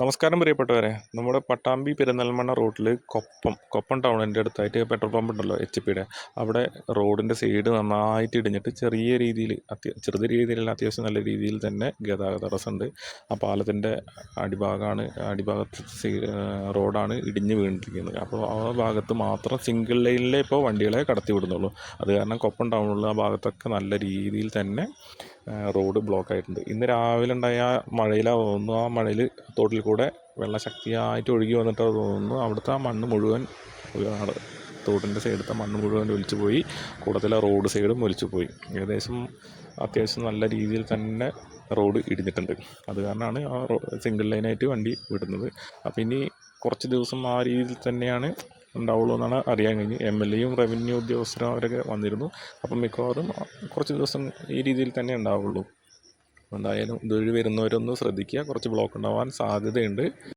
നമസ്കാരം പ്രിയപ്പെട്ടവരെ. നമ്മുടെ പട്ടാമ്പി പെരുന്നൽമണ്ണ റോട്ടിൽ കൊപ്പം കൊപ്പം ടൗണിന്റെ അടുത്തായിട്ട് പെട്രോൾ പമ്പ് ഉണ്ടല്ലോ എച്ച് പിയുടെ. അവിടെ റോഡിന്റെ സൈഡ് നന്നായിട്ട് ഇടിഞ്ഞിട്ട് ചെറിയ രീതിയിൽ അത്യ ചെറിയ രീതിയിലല്ല അത്യാവശ്യം നല്ല രീതിയിൽ തന്നെ ഗതാഗത തടസ്സമുണ്ട് ആ പാലത്തിന്റെ അടിഭാഗമാണ് അടിഭാഗത്ത് റോഡാണ് ഇടിഞ്ഞ് വീണിരിക്കുന്നത്. അപ്പോൾ ആ ഭാഗത്ത് മാത്രം സിംഗിൾ ലൈനിലേ ഇപ്പോൾ വണ്ടികളെ കടത്തി വിടുന്നുള്ളൂ അത് കാരണം കൊപ്പം ടൗണിലുള്ള ആ ഭാഗത്തൊക്കെ നല്ല രീതിയിൽ തന്നെ റോഡ് ബ്ലോക്ക് ആയിട്ടുണ്ട്. ഇന്ന് രാവിലെ ഉണ്ടായ മഴയിലാണ് തോന്നുന്നു. ആ മഴയിൽ തോട്ടിൽ കൂടെ വെള്ളം ശക്തിയായിട്ട് ഒഴുകി വന്നിട്ടാണ് തോന്നുന്നു. അവിടുത്തെ ആ മണ്ണ് മുഴുവൻ തോട്ടിന്റെ സൈഡത്തെ മണ്ണ് മുഴുവൻ ഒലിച്ചു പോയി. കൂടുതലും റോഡ് സൈഡും ഒലിച്ചു പോയി. ഏകദേശം അത്യാവശ്യം നല്ല രീതിയിൽ തന്നെ റോഡ് ഇടിഞ്ഞിട്ടുണ്ട്. അത് കാരണമാണ് ആ സിംഗിൾ ലൈനായിട്ട് വണ്ടി വിടുന്നത്. അപ്പോൾ ഇനി കുറച്ച് ദിവസം ആ രീതിയിൽ തന്നെയാണ് ഉണ്ടാവുള്ളൂ എന്നാണ് അറിയാൻ കഴിഞ്ഞ് എം എൽ എയും റവന്യൂ ഉദ്യോഗസ്ഥരും അവരൊക്കെ വന്നിരുന്നു. അപ്പം മിക്കവാറും കുറച്ച് ദിവസം ഈ രീതിയിൽ തന്നെ ഉണ്ടാവുള്ളൂ. എന്തായാലും ഇതുവഴി വരുന്നവരൊന്ന് ശ്രദ്ധിക്കുക. കുറച്ച് ബ്ലോക്ക് ഉണ്ടാവാൻ സാധ്യതയുണ്ട്.